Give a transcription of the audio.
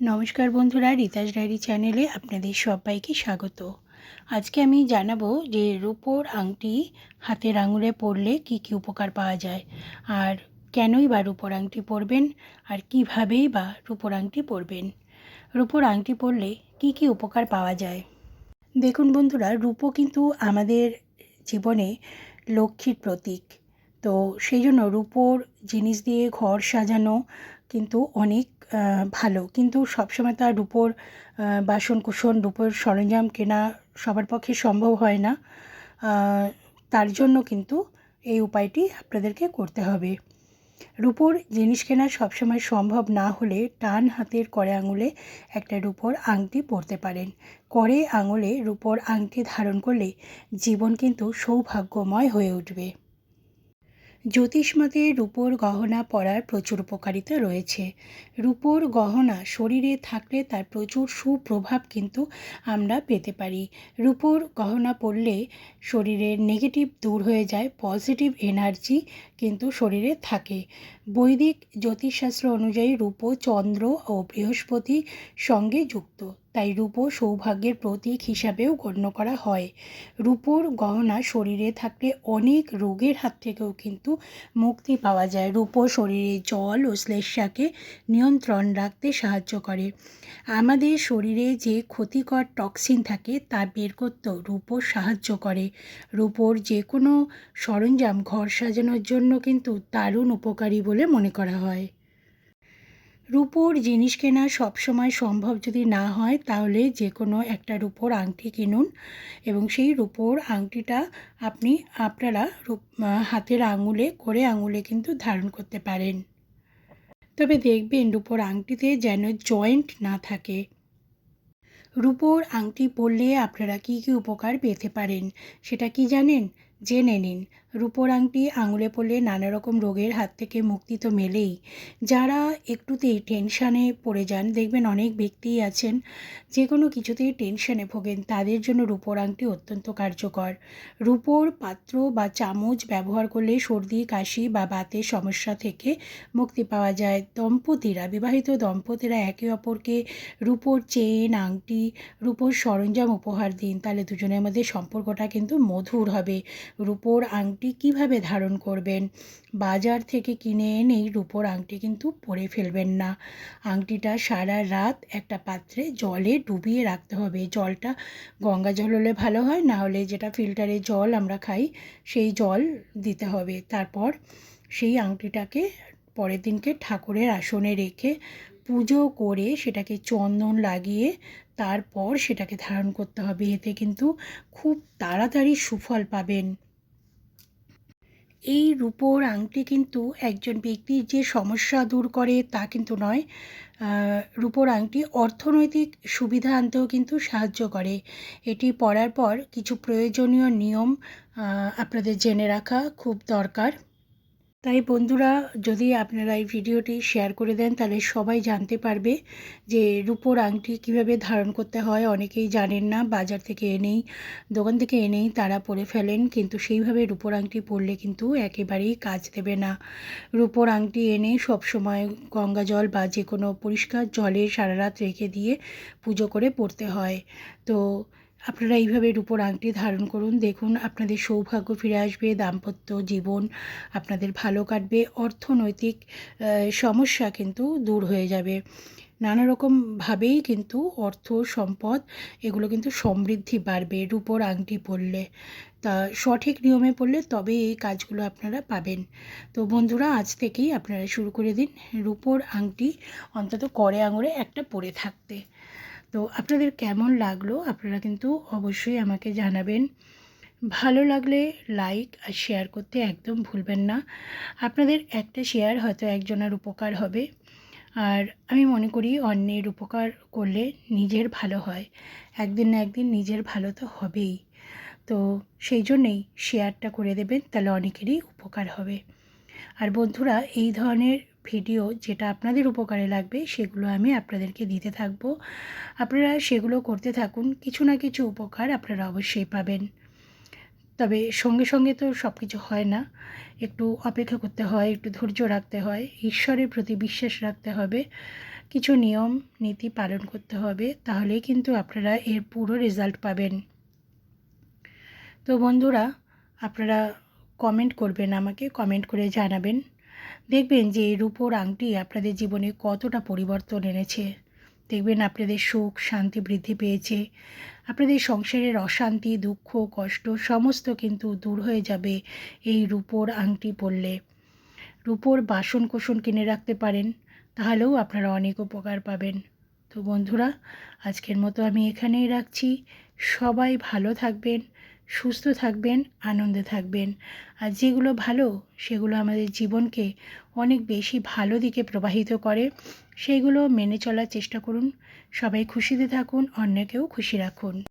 নমস্কার বন্ধুরা রিতাস ডায়েরি চ্যানেলে আপনাদের সবাইকে স্বাগত। আজকে আমি জানাব যে রূপোর আংটি হাতের আঙুলে পরলে কি কি উপকার পাওয়া যায়, আর কেনই বা রূপোর আংটি পরবেন, আর কীভাবেই বা রূপোর আংটি পরবেন। রূপোর আংটি পরলে কি কি উপকার পাওয়া যায়? দেখুন বন্ধুরা, রূপো কিন্তু আমাদের জীবনে লক্ষ্মীর প্রতীক। তো সেই জন্য রূপোর জিনিস দিয়ে ঘর সাজানো কিন্তু অনেক ভালো। কিন্তু সবসময় তার রূপোর বাসন কুসন রূপোর সরঞ্জাম কেনা সবার পক্ষে সম্ভব হয় না। তার জন্য কিন্তু এই উপায়টি আপনাদেরকে করতে হবে। রূপোর জিনিস কেনা সবসময় সম্ভব না হলে টান হাতের করে আঙুলে একটা রূপোর আংটি পরতে পারেন। করে আঙুলে রূপোর আংটি ধারণ করলে জীবন কিন্তু সৌভাগ্যময় হয়ে উঠবে। জ্যোতিষমতে রূপোর গহনা পরার প্রচুর উপকারিতা রয়েছে। রূপোর গহনা শরীরে থাকলে তার প্রচুর সুপ্রভাব কিন্তু আমরা পেতে পারি। রূপোর গহনা পরলে শরীরের নেগেটিভ দূর হয়ে যায় পজিটিভ এনার্জি কিন্তু শরীরে থাকে। বৈদিক জ্যোতিষশাস্ত্র অনুযায়ী রূপো চন্দ্র ও বৃহস্পতি সঙ্গে যুক্ত, তাই রূপো সৌভাগ্যের প্রতীক হিসাবেও গণ্য করা হয়। রূপোর গহনা শরীরে থাকলে অনেক রোগের হাত থেকেও কিন্তু মুক্তি পাওয়া যায়। রূপো শরীরে জল ও শ্লেষ্মাকে নিয়ন্ত্রণ রাখতে সাহায্য করে। আমাদের শরীরে যে ক্ষতিকর টক্সিন থাকে, তা বের করতেও রূপো সাহায্য করে। রূপোর যে কোনো সরঞ্জাম ঘর সাজানোর জন্য কিন্তু দারুণ উপকারী বলে মনে করা হয়। রূপোর জিনিস কেনা সবসময় সম্ভব যদি না হয়, তাহলে যে কোনো একটা রূপোর আংটি কিনুন এবং সেই রূপোর আংটিটা আপনি, আপনারা হাতের আঙুলে, করে আঙুলে কিন্তু ধারণ করতে পারেন। তবে দেখবেন রূপোর আংটিতে যেন জয়েন্ট না থাকে। রূপোর আংটি পরলে আপনারা কি কি উপকার পেতে পারেন, সেটা কি জানেন? জেনে নিন। রূপোর আংটি আঙুলে পড়লে নানা রকম রোগের হাত থেকে মুক্তি তো মেলেই। যারা একটুতেই টেনশানে পড়ে যান, দেখবেন অনেক ব্যক্তিই আছেন যে কোনো কিছুতেই টেনশানে ভোগেন, তাদের জন্য রূপোর আংটি অত্যন্ত কার্যকর। রূপোর পাত্র বা চামচ ব্যবহার করলে সর্দি, কাশি বা বাতের সমস্যা থেকে মুক্তি পাওয়া যায়। দম্পতিরা, বিবাহিত দম্পতিরা একে অপরকে রূপোর চেন, আংটি, রূপোর সরঞ্জাম উপহার দিন। তাহলে দুজনের মধ্যে সম্পর্কটা কিন্তু মধুর হবে। রূপোর আংটি কীভাবে ধারণ করবেন? বাজার থেকে কিনে এনেই রূপোর আংটি কিন্তু পরে ফেলবেন না। আংটিটা সারা রাত একটা পাত্রে জলে ডুবিয়ে রাখতে হবে। জলটা গঙ্গা জল হলে ভালো হয়, না হলে যেটা ফিল্টারে জল আমরা খাই সেই জল দিতে হবে। তারপর সেই আংটিটাকে পরের দিনকে ঠাকুরের আসনে রেখে পুজো করে সেটাকে চন্দন লাগিয়ে তারপর সেটাকে ধারণ করতে হবে। এতে কিন্তু খুব তাড়াতাড়ি সুফল পাবেন। এই রূপোর আংটি কিন্তু একজন ব্যক্তির যে সমস্যা দূর করে তা কিন্তু নয়। রূপোর আংটি অর্থনৈতিক সুবিধা আনতেও কিন্তু সাহায্য করে। এটি পরার পর কিছু প্রয়োজনীয় নিয়ম আপনাদের জেনে রাখা খুব দরকার। তাই বন্ধুরা, যদি আপনারা এই ভিডিওটি শেয়ার করে দেন, তাহলে সবাই জানতে পারবে যে রূপোর আংটি কীভাবে ধারণ করতে হয়। অনেকেই জানেন না, বাজার থেকে এনেই, দোকান থেকে এনেই তারা পরে ফেলেন, কিন্তু সেইভাবে রূপোর আংটি পরলে কিন্তু একেবারেই কাজ দেবে না। রূপোর আংটি এনে সবসময় গঙ্গা জল বা যে কোনো পরিষ্কার জলে সারা রাত রেখে দিয়ে পুজো করে পড়তে হয়। তো আপনারা এইভাবে রূপোর আংটি ধারণ করুন। দেখুন, আপনাদের সৌভাগ্য ফিরে আসবে, দাম্পত্য জীবন আপনাদের ভালো কাটবে, অর্থনৈতিক সমস্যা কিন্তু দূর হয়ে যাবে। নানা রকমভাবেই কিন্তু অর্থ, সম্পদ এগুলো কিন্তু সমৃদ্ধি বাড়বে রূপোর আংটি পরলে। তা সঠিক নিয়মে পড়লে তবে এই কাজগুলো আপনারা পাবেন। তো বন্ধুরা, আজ থেকেই আপনারা শুরু করে দিন রূপোর আংটি অন্তত করে আঙুলে একটা পরে থাকতে। তো আপনাদের কেমন লাগল? আপনারা কিন্তু অবশ্যই আমাকে জানাবেন। ভালো লাগলে লাইক আর শেয়ার করতে একদম ভুলবেন না। আপনাদের একটা শেয়ার হয়তো একজনের উপকার হবে। আর আমি মনে করি অন্যের উপকার করলে নিজের ভালো হয়। একদিন না একদিন নিজের ভালো তো হবেই। তো সেই জন্যেই শেয়ারটা করে দেবেন, তাহলে অনেকেরই উপকার হবে। আর বন্ধুরা, এই ধরনের ভিডিও যেটা আপনাদের উপকারে লাগবে, সেগুলো আমি আপনাদেরকে দিতে থাকব। আপনারা সেগুলো করতে থাকুন, কিছু না কিছু উপকার আপনারা অবশ্যই পাবেন। তবে সঙ্গে সঙ্গে তো সব কিছু হয় না। একটু অপেক্ষা করতে হয়, একটু ধৈর্য রাখতে হয়, ঈশ্বরের প্রতি বিশ্বাস রাখতে হবে, কিছু নিয়ম, নীতি পালন করতে হবে, তাহলেই কিন্তু আপনারা এর পুরো রেজাল্ট পাবেন। তো বন্ধুরা, আপনারা কমেন্ট করবেন আমাকে কমেন্ট করে জানাবেন। দেখবেন যে এই রূপোর আংটি আপনাদের জীবনে কতটা পরিবর্তন এনেছে। দেখবেন আপনাদের সুখ, শান্তি বৃদ্ধি পেয়েছে। আপনাদের সংসারের অশান্তি, দুঃখ, কষ্ট সমস্ত কিন্তু দূর হয়ে যাবে এই রূপোর আংটি পরলে। রূপোর বাসন কোসন কিনে রাখতে পারেন, তাহলেও আপনারা অনেক উপকার পাবেন। তো বন্ধুরা, আজকের মতো আমি এখানেই রাখছি। সবাই ভালো থাকবেন। সুস্থ থাকবেন, আনন্দে থাকবেন। আর যেগুলো ভালো, সেগুলো আমাদের জীবনকে অনেক বেশি ভালো দিকে প্রবাহিত করে। সেইগুলো মেনে চলার চেষ্টা করুন। সবাই খুশিতে থাকুন, অন্যকেও খুশি রাখুন।